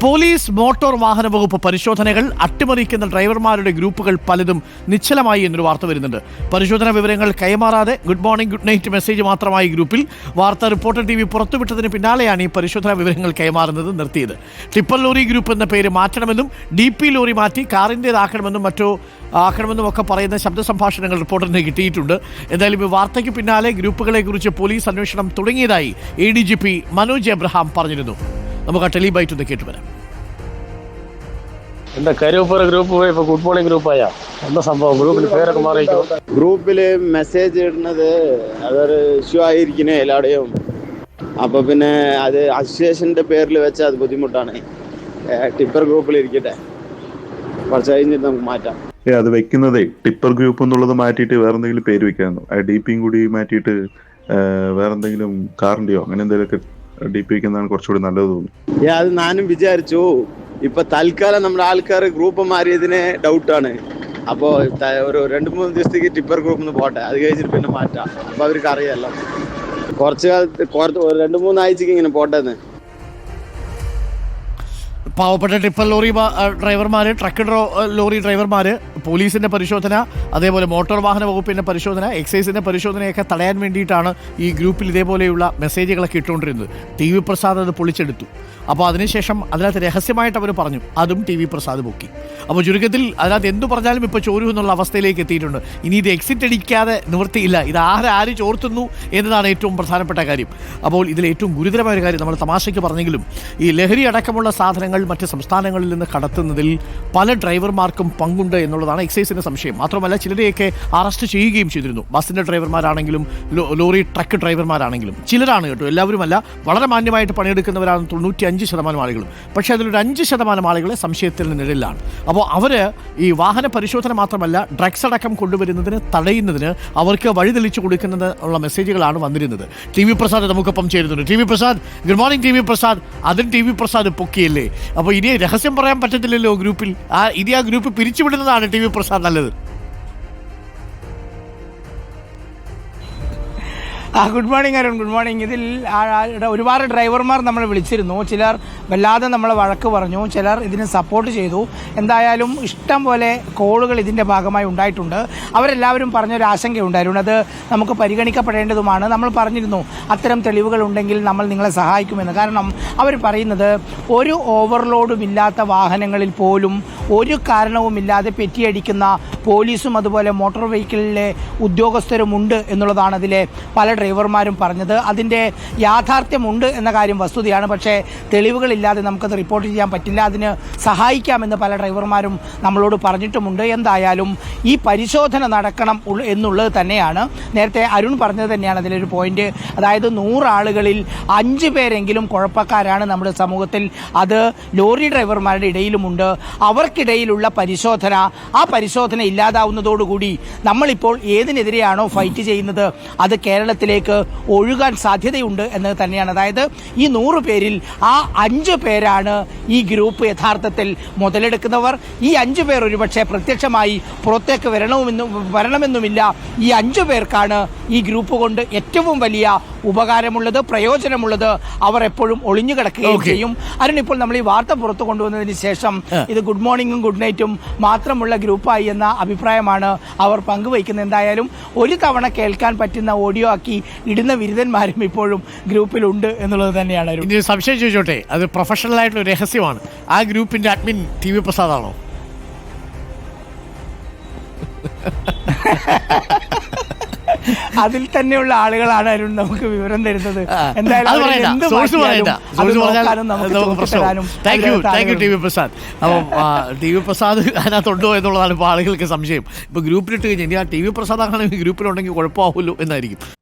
Police motor വാഹന വകുപ്പ് പരിശോധനകൾ അട്ടിമറിക്കുന്ന ഡ്രൈവർമാരുടെ ഗ്രൂപ്പുകൾ പലതും നിശ്ചലമായി എന്നൊരു വാർത്ത വരുന്നുണ്ട്. പരിശോധനാ വിവരങ്ങൾ കൈമാറാതെ good morning good night message മാത്രമായി ഗ്രൂപ്പിൽ വാർത്ത റിപ്പോർട്ടർ ടി വി പുറത്തുവിട്ടതിന് പിന്നാലെയാണ് ഈ പരിശോധനാ വിവരങ്ങൾ കൈമാറുന്നത് നിർത്തിയത്. ടിപ്പർ ലോറി ഗ്രൂപ്പ് എന്ന പേര് മാറ്റണമെന്നും ഡി പി ലോറി മാറ്റി കാറിന്റേതാക്കണമെന്നും മറ്റോ ആക്കണമെന്നും ഒക്കെ പറയുന്ന ശബ്ദ സംഭാഷണങ്ങൾ റിപ്പോർട്ടറിന് കിട്ടിയിട്ടുണ്ട്. എന്തായാലും ഈ വാർത്തയ്ക്ക് പിന്നാലെ ഗ്രൂപ്പുകളെക്കുറിച്ച് പോലീസ് അന്വേഷണം തുടങ്ങിയതായി A D G P Manoj Abraham പറഞ്ഞിരുന്നു. നമുക്ക് ആ ടെലിബൈറ്റ് ഒന്ന് കേട്ടുവരാം എന്താ കരുവപ്പുറ ഗ്രൂപ്പ് പോയി ഇപ്പൊ ഗുഡ് മോർണിംഗ് ഗ്രൂപ്പായ എന്താ സംഭവം? ഗ്രൂപ്പിൽ പേരൊക്കെ മാറിയിക്കോ ഗ്രൂപ്പിൽ മെസ്സേജ് ഇടുന്നത് അതൊരു ഇഷ്യൂ ആയിരിക്കണേ എല്ലാവിടെയും അപ്പൊ പിന്നെ അത് അസോസിയേഷന്റെ പേരിൽ വെച്ച് അത് ബുദ്ധിമുട്ടാണ്. ടിപ്പർ ഗ്രൂപ്പിൽ ഇരിക്കട്ടെ. കുറച്ച് കഴിഞ്ഞിട്ട് നമുക്ക് മാറ്റാം. ഏ അത് വെക്കുന്നതേ ടിപ്പർ ഗ്രൂപ്പ് എന്നുള്ളത് മാറ്റിയിട്ട് വേറെ എന്തെങ്കിലും പേര് വെക്കായിരുന്നു ആ ഡി പിയും കൂടി മാറ്റിയിട്ട് വേറെ എന്തെങ്കിലും കാറിന്റെയോ അങ്ങനെ എന്തെങ്കിലുമൊക്കെ ഡി പി വെക്കുന്നതാണ് കുറച്ചുകൂടി നല്ലത് തോന്നുന്നു. അത് ഞാനും വിചാരിച്ചു. ഇപ്പൊ തൽക്കാലം നമ്മുടെ ആൾക്കാർ ഗ്രൂപ്പ് മാറിയതിന് ഡൗട്ടാണ് അപ്പോൾ ഒരു രണ്ട് മൂന്ന് ദിവസത്തേക്ക് ടിപ്പർ ഗ്രൂപ്പ് ഒന്ന് പോട്ടെ. അത് കഴിഞ്ഞിട്ട് പിന്നെ മാറ്റാം. അപ്പൊ അവർക്ക് അറിയാലോ. കുറച്ച് കാലത്ത് കുറച്ച് മൂന്നാഴ്ചക്ക് രണ്ട് മൂന്ന് ആഴ്ചക്ക് ഇങ്ങനെ പോട്ടെന്ന്. പാവപ്പെട്ട ടിപ്പർ ലോറി ഡ്രൈവർമാർ ട്രക്ക് ലോറി ഡ്രൈവർമാർ പോലീസിന്റെ പരിശോധന അതേപോലെ മോട്ടോർ വാഹന വകുപ്പിന്റെ പരിശോധന എക്സൈസിന്റെ പരിശോധനയൊക്കെ തടയാൻ വേണ്ടിയിട്ടാണ് ഈ ഗ്രൂപ്പിൽ ഇതേപോലെയുള്ള മെസ്സേജുകളൊക്കെ ഇട്ടുകൊണ്ടിരുന്നത്. ടി വി പ്രസാദ് അത് പൊളിച്ചെടുത്തു. അപ്പോൾ അതിനുശേഷം അതിനകത്ത് രഹസ്യമായിട്ട് അവർ പറഞ്ഞു. അതും ടി വി പ്രസാദ് പൊക്കി. അപ്പോൾ ചുരുക്കത്തിൽ അതിനകത്ത് എന്തു പറഞ്ഞാലും ഇപ്പോൾ ചോരു എന്നുള്ള അവസ്ഥയിലേക്ക് എത്തിയിട്ടുണ്ട്. ഇനി ഇത് എക്സിറ്റ് അടിക്കാതെ നിവൃത്തിയില്ല. ഇത് ആരെ ആര് ചോർത്തുന്നു എന്നതാണ് ഏറ്റവും പ്രധാനപ്പെട്ട കാര്യം. അപ്പോൾ ഇതിൽ ഏറ്റവും ഗുരുതരമായ ഒരു കാര്യം നമ്മൾ തമാശയ്ക്ക് പറഞ്ഞെങ്കിലും ഈ ലഹരി അടക്കമുള്ള സാധനങ്ങൾ മറ്റ് സംസ്ഥാനങ്ങളിൽ നിന്ന് കടത്തുന്നതിൽ പല ഡ്രൈവർമാർക്കും പങ്കുണ്ട് എന്നുള്ളതാണ് എക്സൈസിന്റെ സംശയം. മാത്രമല്ല ചിലരെയൊക്കെ അറസ്റ്റ് ചെയ്യുകയും ചെയ്തിരുന്നു. ബസ്സിന്റെ ഡ്രൈവർമാരാണെങ്കിലും ലോറി ട്രക്ക് ഡ്രൈവർമാരാണെങ്കിലും. ചിലരാണ് കേട്ടോ എല്ലാവരുമല്ല വളരെ മാന്യമായിട്ട് പണിയെടുക്കുന്നവരാണ് തൊണ്ണൂറ്റി അഞ്ച് ശതമാനം ആളുകളും. പക്ഷേ അതിലൊരു അഞ്ച് ശതമാനം ആളുകളെ സംശയത്തിൽ നിഴലിലാണ് അപ്പോൾ അവർ ഈ വാഹന പരിശോധന മാത്രമല്ല ഡ്രഗ്സ് അടക്കം കൊണ്ടുവരുന്നതിന് തടയുന്നതിന് അവർക്ക് വഴി തെളിച്ചു കൊടുക്കുന്നത് ഉള്ള മെസ്സേജുകളാണ് വന്നിരുന്നത്. ടി വി പ്രസാദ് നമുക്കൊപ്പം ചേരുന്നുണ്ട്. T V Prasad good morning T V Prasad. അതും ടി വി പ്രസാദ് പൊക്കിയല്ലേ? അപ്പോൾ ഇനി രഹസ്യം പറയാൻ പറ്റത്തില്ലല്ലോ ഗ്രൂപ്പിൽ. ആ ഇനി ആ ഗ്രൂപ്പ് പിരിച്ചുവിടുന്നതാണ് ടി വി പ്രസാദ് നല്ലത്. ആ good morning Arun. Good morning ഇതിൽ ഒരുപാട് ഡ്രൈവർമാർ നമ്മൾ വിളിച്ചിരുന്നു. ചിലർ വല്ലാതെ നമ്മളെ വഴക്ക് പറഞ്ഞു. ചിലർ ഇതിന് സപ്പോർട്ട് ചെയ്തു. എന്തായാലും ഇഷ്ടം പോലെ കോളുകൾ ഇതിന്റെ ഭാഗമായി ഉണ്ടായിട്ടുണ്ട്. അവരെല്ലാവരും പറഞ്ഞൊരു ആശങ്കയുണ്ടായിരുന്നു അത് നമുക്ക് പരിഗണിക്കപ്പെടേണ്ടതുമാണ്. നമ്മൾ പറഞ്ഞിരുന്നു അത്തരം തെളിവുകൾ ഉണ്ടെങ്കിൽ നമ്മൾ നിങ്ങളെ സഹായിക്കുമെന്ന്. കാരണം അവർ പറയുന്നത് ഒരു ഓവർലോഡും ഇല്ലാത്ത വാഹനങ്ങളിൽ പോലും ഒരു കാരണവുമില്ലാതെ പെറ്റിയടിക്കുന്ന പോലീസും അതുപോലെ മോട്ടോർ വെഹിക്കിളിലെ ഉദ്യോഗസ്ഥരുമുണ്ട് എന്നുള്ളതാണ് അതിലെ പല ഡ്രൈവർമാരും പറഞ്ഞത്. അതിന്റെ യാഥാർത്ഥ്യമുണ്ട് എന്ന കാര്യം വസ്തുതയാണ്. പക്ഷേ തെളിവുകളില്ലാതെ നമുക്കത് റിപ്പോർട്ട് ചെയ്യാൻ പറ്റില്ല. അതിന് സഹായിക്കാമെന്ന് പല ഡ്രൈവർമാരും നമ്മളോട് പറഞ്ഞിട്ടുമുണ്ട്. എന്തായാലും ഈ പരിശോധന നടക്കണം എന്നുള്ളത് തന്നെയാണ്. നേരത്തെ അരുൺ പറഞ്ഞത് തന്നെയാണ് അതിലൊരു പോയിന്റ്. അതായത് നൂറാളുകളിൽ അഞ്ച് പേരെങ്കിലും കുഴപ്പക്കാരാണ് നമ്മുടെ സമൂഹത്തിൽ. അത് ലോറി ഡ്രൈവർമാരുടെ ഇടയിലുമുണ്ട്. അവർക്കിടയിലുള്ള പരിശോധന ആ പരിശോധന ഇല്ലാതാവുന്നതോടുകൂടി നമ്മളിപ്പോൾ ഏതിനെതിരെയാണോ ഫൈറ്റ് ചെയ്യുന്നത്? അത് കേരളത്തിലേക്ക് ഒഴുകാൻ സാധ്യതയുണ്ട് എന്നത് തന്നെയാണ്. അതായത് ഈ നൂറ് പേരിൽ ആ അഞ്ച് പേരാണ് ഈ ഗ്രൂപ്പ് യഥാർത്ഥത്തിൽ മുതലെടുക്കുന്നവർ. ഈ അഞ്ചു പേർ ഒരുപക്ഷെ പ്രത്യക്ഷമായി പുറത്തേക്ക് വരണമെന്നും വരണമെന്നുമില്ല. ഈ അഞ്ചു പേർക്കാണ് ഈ ഗ്രൂപ്പ് കൊണ്ട് ഏറ്റവും വലിയ ഉപകാരമുള്ളത് പ്രയോജനമുള്ളത്. അവർ എപ്പോഴും ഒളിഞ്ഞു കിടക്കുകയും ചെയ്യും. അരുൺ ഇപ്പോൾ നമ്മൾ ഈ വാർത്ത പുറത്തു കൊണ്ടുവന്നതിന് ശേഷം ഇത് ഗുഡ് മോർണിംഗും ഗുഡ് നൈറ്റും മാത്രമുള്ള ഗ്രൂപ്പായി എന്ന അഭിപ്രായമാണ് അവർ പങ്കുവയ്ക്കുന്നത്. എന്തായാലും ഒരു തവണ കേൾക്കാൻ പറ്റുന്ന ഓഡിയോ ആക്കി ഇടുന്ന ബിരുദന്മാരും ഇപ്പോഴും ഗ്രൂപ്പിലുണ്ട് എന്നുള്ളത് തന്നെയാണ്. സംശയം ചോദിച്ചോട്ടെ? അത് പ്രൊഫഷണൽ ആയിട്ടുള്ള രഹസ്യമാണ്. ആ ഗ്രൂപ്പിന്റെ അഡ്മിൻ ടി വി പ്രസാദാണോ? അതിൽ തന്നെയുള്ള ആളുകളാണ് അരുൺ നമുക്ക് വിവരം തരുന്നത്. എന്തായാലും പ്രസാദ്. അപ്പം ടി വി പ്രസാദ് അതിനകത്തുണ്ടോ എന്നുള്ളതാണ് ഇപ്പോൾ ആളുകൾക്ക് സംശയം. ഇപ്പോൾ ഗ്രൂപ്പിലിട്ട് കഴിഞ്ഞാൽ ആ ടി വി പ്രസാദ് ആണെങ്കിൽ ഗ്രൂപ്പിലുണ്ടെങ്കിൽ കുഴപ്പമാവുമല്ലോ എന്നായിരിക്കും.